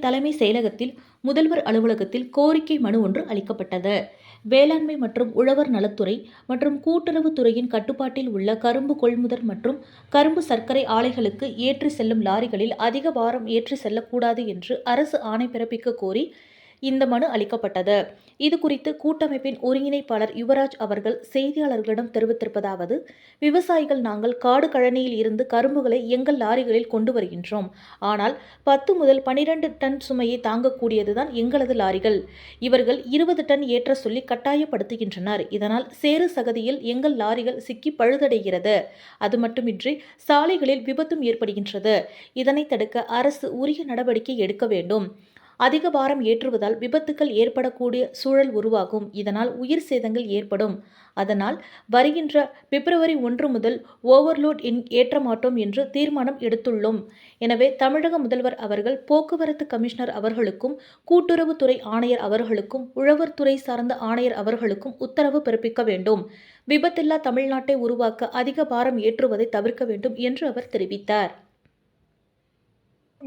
தலைமை செயலகத்தில் முதல்வர் அலுவலகத்தில் கோரிக்கை மனு ஒன்று அளிக்கப்பட்டது. வேளாண்மை மற்றும் உழவர் நலத்துறை மற்றும் கூட்டுறவுத் துறையின் கட்டுப்பாட்டில் உள்ள கரும்பு கொள்முதல் மற்றும் கரும்பு சர்க்கரை ஆலைகளுக்கு ஏற்றி செல்லும் லாரிகளில் அதிக பாரம் ஏற்றி செல்லக்கூடாது என்று அரசு ஆணை பிறப்பிக்க கோரி இந்த மனு அளிக்கப்பட்டது. இது குறித்து கூட்டமைப்பின் ஒருங்கிணைப்பாளர் யுவராஜ் அவர்கள் செய்தியாளர்களிடம் தெரிவித்திருப்பதாவது விவசாயிகள் நாங்கள் காடு கழனியில் இருந்து கரும்புகளை எங்கள் லாரிகளில் கொண்டு வருகின்றோம். ஆனால் பத்து முதல் பனிரெண்டு டன் சுமையை தாங்கக்கூடியதுதான் எங்களது லாரிகள். இவர்கள் இருபது டன் ஏற்ற சொல்லி கட்டாயப்படுத்துகின்றனர். இதனால் சேறு சகதியில் எங்கள் லாரிகள் சிக்கி பழுதடைகிறது. அது மட்டுமின்றி சாலைகளில் விபத்தும் ஏற்படுகின்றது. இதனை தடுக்க அரசு உரிய நடவடிக்கை எடுக்க வேண்டும். அதிக பாரம் ஏற்றுவதால் விபத்துக்கள் ஏற்படக்கூடிய சூழல் உருவாகும். இதனால் உயிர் சேதங்கள் ஏற்படும். அதனால் வருகின்ற பிப்ரவரி ஒன்று முதல் ஓவர்லோட் இன் ஏற்ற மாட்டோம் என்று தீர்மானம் எடுத்துள்ளோம். எனவே தமிழக முதல்வர் அவர்கள் போக்குவரத்து கமிஷனர் அவர்களுக்கும் கூட்டுறவுத்துறை ஆணையர் அவர்களுக்கும் உழவர் துறை சார்ந்த ஆணையர் அவர்களுக்கும் உத்தரவு பிறப்பிக்க வேண்டும். விபத்தில்லா தமிழ்நாட்டை உருவாக்க அதிக பாரம் ஏற்றுவதை தவிர்க்க வேண்டும் என்று அவர் தெரிவித்தார்.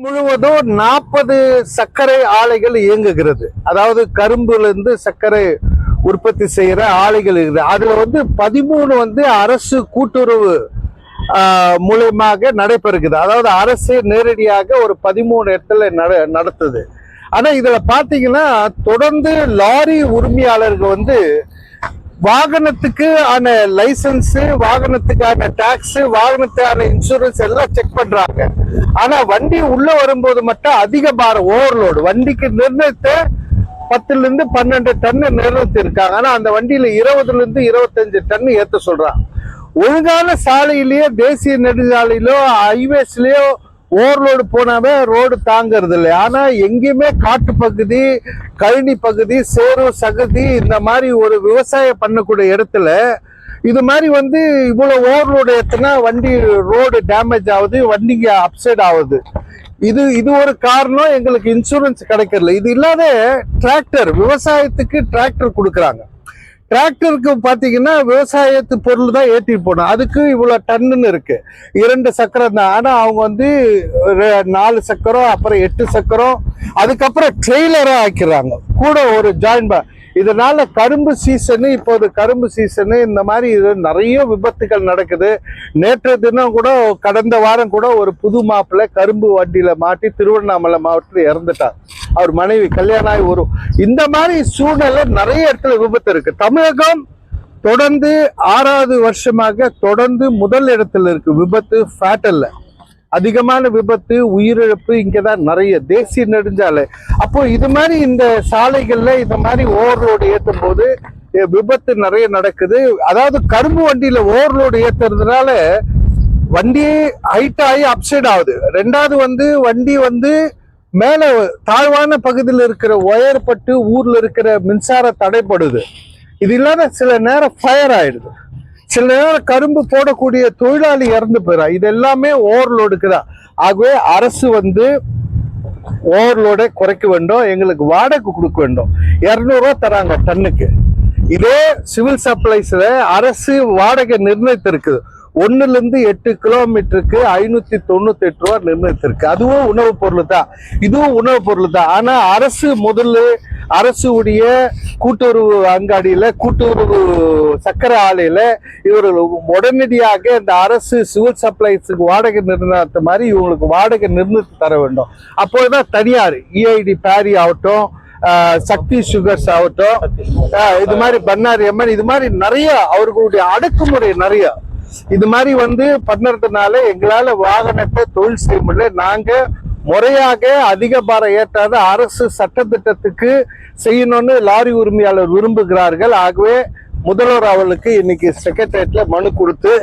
முழுவதும் நாற்பது சர்க்கரை ஆலைகள் இயங்குகிறது. அதாவது கரும்புல இருந்து சர்க்கரை உற்பத்தி செய்கிற ஆலைகள் இருக்குது. அதில் வந்து பதிமூணு வந்து அரசு கூட்டுறவு மூலயமாக நடைபெறுகிறது. அதாவது அரசு நேரடியாக ஒரு பதிமூணு இடத்துல நட நடத்துது. ஆனால் இதில் பார்த்தீங்கன்னா தொடர்ந்து லாரி உரிமையாளர்கள் வந்து வாகனத்துக்கு ஆன லைசன்ஸு வாகனத்துக்கான டேக்ஸு வாகனத்துக்கான இன்சூரன்ஸ் எல்லாம் செக் பண்ணுறாங்க ஆனா வண்டி உள்ள வரும்போது மட்டும் அதிக பாரம் ஓவர்லோடு வண்டிக்கு நிர்ணயித்த பத்துல இருந்து பன்னெண்டு டன் நிறுத்தி இருக்காங்க ஆனா அந்த வண்டியில இருபதுல இருந்து இருபத்தஞ்சு டன் ஏத்த சொல்றாங்க ஒழுங்கான சாலையிலேயோ தேசிய நெடுஞ்சாலையிலோ ஹைவேஸ்லயோ ஓவர்லோடு போனாவே ரோடு தாங்கிறது இல்லை ஆனா எங்கேயுமே காட்டு பகுதி கழனி பகுதி சேரு சகதி இந்த மாதிரி ஒரு விவசாயம் பண்ணக்கூடிய இடத்துல இது மாதிரி வந்து இவ்வளோ ஓவர்லோடு ஏற்றுனா வண்டி ரோடு டேமேஜ் ஆகுது வண்டிங்க அப்சைட் ஆகுது. இது இது ஒரு காரணம் எங்களுக்கு இன்சூரன்ஸ் கிடைக்கல இது இல்லாத டிராக்டர் விவசாயத்துக்கு டிராக்டர் கொடுக்குறாங்க. டிராக்டருக்கு பார்த்தீங்கன்னா விவசாயத்து பொருள் தான் ஏற்றி போகணும். அதுக்கு இவ்வளோ டன்னுன்னு இருக்கு. இரண்டு சக்கரம் தான். ஆனால் அவங்க வந்து நாலு சக்கரம் அப்புறம் எட்டு சக்கரம் அதுக்கப்புறம் ட்ரெய்லராக ஆக்கிறாங்க கூட ஒரு ஜாயின் இதனால கரும்பு சீசனு இப்போது கரும்பு சீசனு இந்த மாதிரி இது நிறைய விபத்துகள் நடக்குது. நேற்று தினம் கூட கடந்த வாரம் கூட ஒரு புது மாப்பிள்ளை கரும்பு வண்டியில மாட்டி திருவண்ணாமலை மாவட்டத்தில் இறந்துட்டார். அவர் மனைவி கல்யாணம் ஆகி வரும் இந்த மாதிரி சூழ்நிலை நிறைய இடத்துல விபத்து இருக்கு. தமிழகம் தொடர்ந்து ஆறாவது வருஷமாக தொடர்ந்து முதல் இடத்துல இருக்கு விபத்து ஃபேட்டல்ல அதிகமான விபத்து உயிரிழப்பு இங்கதான் நிறைய தேசிய நெடுஞ்சாலை. அப்போ இது மாதிரி இந்த சாலைகள்ல இந்த மாதிரி ஓவர்லோடு ஏற்றும் போது விபத்து நிறைய நடக்குது. அதாவது கரும்பு வண்டியில ஓவர்லோடு ஏத்துறதுனால வண்டியே ஹைட் ஆகி அப்சைட் ஆகுது. ரெண்டாவது வந்து வண்டி வந்து மேல தாழ்வான பகுதியில் இருக்கிற ஒயர் பட்டு ஊர்ல இருக்கிற மின்சார தடைப்படுது. இது இல்லாத சில நேரம் ஃபயர் ஆயிடுது. சில நேரம் கரும்பு போடக்கூடிய தொழிலாளி இறந்து போயிடா இது எல்லாமே ஓவர்லோடுக்கு தான் ஆகவே அரசு வந்து ஓவர்லோடை குறைக்க வேண்டும். எங்களுக்கு வாடகை கொடுக்க வேண்டும். இரநூறுவா தராங்க டன்னுக்கு. இதே சிவில் சப்ளைஸில் அரசு வாடகை நிர்ணயித்திருக்குது ஒன்னுலேருந்து எட்டு கிலோமீட்டருக்கு ஐநூற்றி தொண்ணூற்றி எட்டு ரூபா நிர்ணயித்திருக்கு. அதுவும் உணவுப் பொருள் தான். இதுவும் உணவுப் பொருள் தான். ஆனால் அரசு முதல்ல அரசு உடைய கூட்டுறவு அங்காடியில கூட்டுறவு சக்கரை ஆலையில இவர்கள் உடனடியாக இந்த அரசு சிவில் சப்ளைஸுக்கு வாடகை நிர்ணயத்த மாதிரி இவங்களுக்கு வாடகை நிர்ணயித்து தர வேண்டும். அப்போதான் தனியார் இஐடி பேரி ஆகட்டும் சக்தி சுகர்ஸ் ஆகட்டும் இது மாதிரி பன்னாரி அம்மன் இது மாதிரி நிறைய அவர்களுடைய அடக்குமுறை நிறைய. இது மாதிரி வந்து பண்ணுறதுனால எங்களால வாகனத்தை தொழில் செய்ய முடியல. நாங்க முறையாக அதிக பாரம் ஏற்றாத அரசு சட்டத்திட்டத்துக்கு செய்யணும்னு லாரி உரிமையாளர் விரும்புகிறார்கள். ஆகவே முதல்வர் அவர்களுக்கு இன்னைக்கு செக்ரட்டரியேட்ல மனு கொடுத்து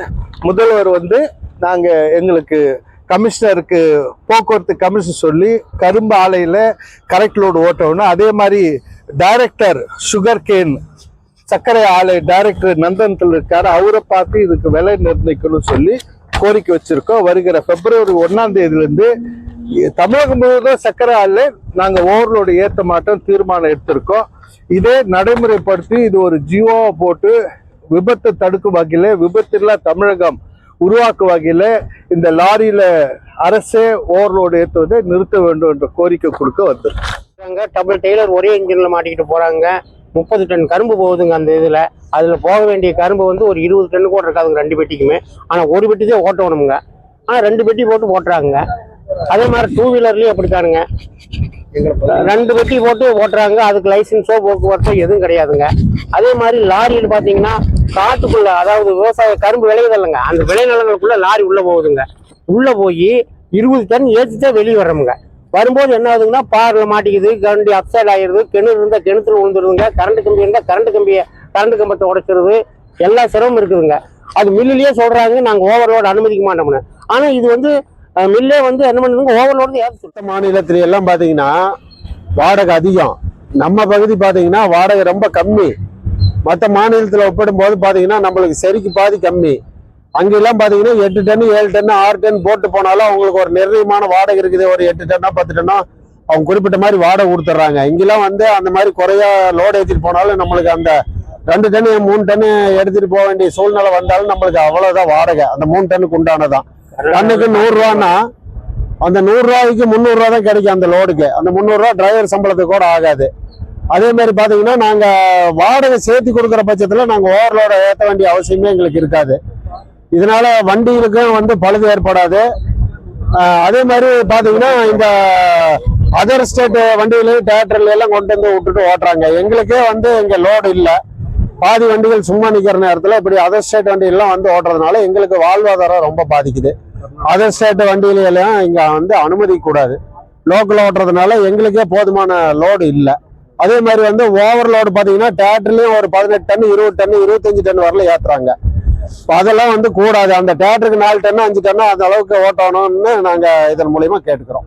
முதல்வர் வந்து நாங்க எங்களுக்கு கமிஷனருக்கு போக்குவரத்து கமிஷன் சொல்லி கரும்பு ஆலையில கரெக்ட் லோடு ஓட்டணும். அதே மாதிரி டைரக்டர் சுகர் கேன் சர்க்கரை ஆலை டைரக்டர் நந்தனத்தில் இருக்காரு. அவரை பார்த்து இதுக்கு விலை நிர்ணயிக்கணும்னு சொல்லி கோரிக்கை வச்சிருக்கோம். வருகிற பிப்ரவரி ஒன்னாம் தேதியிலிருந்து தமிழகம் முழுவதும் சர்க்கரை ஆலை நாங்கள் ஓவர்லோடு ஏற்ற மாட்டோம் தீர்மானம் எடுத்திருக்கோம். இதே நடைமுறைப்படுத்தி இது ஒரு ஜியோவை போட்டு விபத்தை தடுக்கும் வகையில் விபத்தில்லா தமிழகம் உருவாக்கும் வகையில் இந்த லாரியில் அரசே ஓவர்லோடு ஏற்றுவதை நிறுத்த வேண்டும் என்ற கோரிக்கை கொடுக்க வந்தது டபுள் டெய்லர் ஒரே இன்ஜினில் மாட்டிக்கிட்டு போகிறாங்க முப்பது டன் கரும்பு போகுதுங்க அந்த இதில். அதில் போக வேண்டிய கரும்பு வந்து ஒரு இருபது டன்னு கூட இருக்காதுங்க ரெண்டு பெட்டிக்குமே. ஆனால் ஒரு பெட்டி தான் ஓட்டணுங்க. ஆனால் ரெண்டு பெட்டி போட்டு ஓட்டுறாங்க. அதே மாதிரி டூ வீலர்லயும் அப்படித்தானுங்க. ரெண்டு பெட்டி போட்டு ஓட்டுறாங்க. அதுக்கு லைசன்ஸோ போக்குவரத்தோ எதுவும் கிடையாதுங்க. அதே மாதிரி லாரியில் பார்த்தீங்கன்னா காட்டுக்குள்ள அதாவது விவசாய கரும்பு விளையுது இல்லைங்க. அந்த விளைநிலங்களுக்குள்ள லாரி உள்ள போகுதுங்க. உள்ள போய் இருபது டன் ஏற்றி தான் வெளியே வர்றோமுங்க. வரும்போது என்ன ஆகுதுங்கன்னா பார்ல மாட்டிக்குது. கண்டி அப்சைட் ஆயிடுது. கிணறு இருந்தால் கிணத்துல விழுந்துருதுங்க கரண்ட் கம்பி இருந்தால் கரண்ட் கம்பியை கரண்ட் கம்பத்தை உடைச்சிருது. எல்லா சிரமம் இருக்குதுங்க. அது மில்லுலேயே சொல்கிறாங்க நாங்கள் ஓவர்லோடு அனுமதிக்க மாட்டோம்னு. ஆனால் இது வந்து மில்லே வந்து என்ன பண்ணுங்க ஓவர்லோடு ஏற்ற சுத்த மாநிலத்துல எல்லாம் பார்த்தீங்கன்னா வாடகை அதிகம். நம்ம பகுதி பார்த்தீங்கன்னா வாடகை ரொம்ப கம்மி. மற்ற மாநிலத்தில் ஒப்பிடும்போது பார்த்தீங்கன்னா நம்மளுக்கு சரிக்கு பாதி கம்மி. அங்கெல்லாம் பார்த்தீங்கன்னா எட்டு டன் ஏழு டன் ஆறு டன் போட்டு போனாலும் அவங்களுக்கு ஒரு நிர்ணயமான வாடகை இருக்குது. ஒரு எட்டு டன்னா பத்து டன்னா அவங்க குறிப்பிட்ட மாதிரி வாடகை கொடுத்துட்றாங்க இங்கெல்லாம் வந்து அந்த மாதிரி குறையா லோடு ஏற்றிட்டு போனாலும் நம்மளுக்கு அந்த ரெண்டு டன்னு மூணு டன்னு எடுத்துகிட்டு போக வேண்டிய சூழ்நிலை வந்தாலும் நம்மளுக்கு அவ்வளோதான் வாடகை. அந்த மூணு டன்னுக்கு உண்டானதான் டன்னுக்கு நூறுரூவான்னா அந்த நூறு ரூபாய்க்கு முந்நூறு தான் கிடைக்கும் அந்த லோடுக்கு அந்த முந்நூறு ரூபா டிரைவர் சம்பளத்துக்கு கூட ஆகாது. அதே மாதிரி பாத்தீங்கன்னா நாங்க வாடகை சேர்த்து கொடுக்குற பட்சத்துல நாங்க ஓவர்லோட ஏற்ற வேண்டிய அவசியமே எங்களுக்கு இருக்காது. இதனால வண்டிகளுக்கும் வந்து பழுது ஏற்படாது. அதே மாதிரி பாத்தீங்கன்னா இந்த அதர் ஸ்டேட் வண்டிகளையும் தேட்டர்ல எல்லாம் கொண்டு வந்து விட்டுட்டு ஓட்டுறாங்க. எங்களுக்கே வந்து இங்க லோடு இல்லை. பாதி வண்டிகள் சும்மா நிக்கிற நேரத்துல இப்படி அதர் ஸ்டேட் வண்டிகள்லாம் வந்து ஓட்டுறதுனால எங்களுக்கு வாழ்வாதாரம் ரொம்ப பாதிக்குது. அதர் ஸ்டேட் வண்டியில எல்லாம் இங்க வந்து அனுமதிக்க கூடாது லோக்கல் ஓட்டுறதுனால எங்களுக்கே போதுமான லோடு இல்லை. அதே மாதிரி வந்து ஓவர்லோடு பாத்தீங்கன்னா டேட்டர்லேயும் ஒரு பதினெட்டு டன் இருபது டன் இருபத்தஞ்சு டன் வரல ஏத்துறாங்க. அதெல்லாம் வந்து கூடாது. அந்த டேட்டருக்கு நாலு டன்னு அஞ்சு டன்னு அந்த அளவுக்கு ஓட்டணும்னு நாங்க இதன் மூலியமா கேட்டுக்கிறோம்.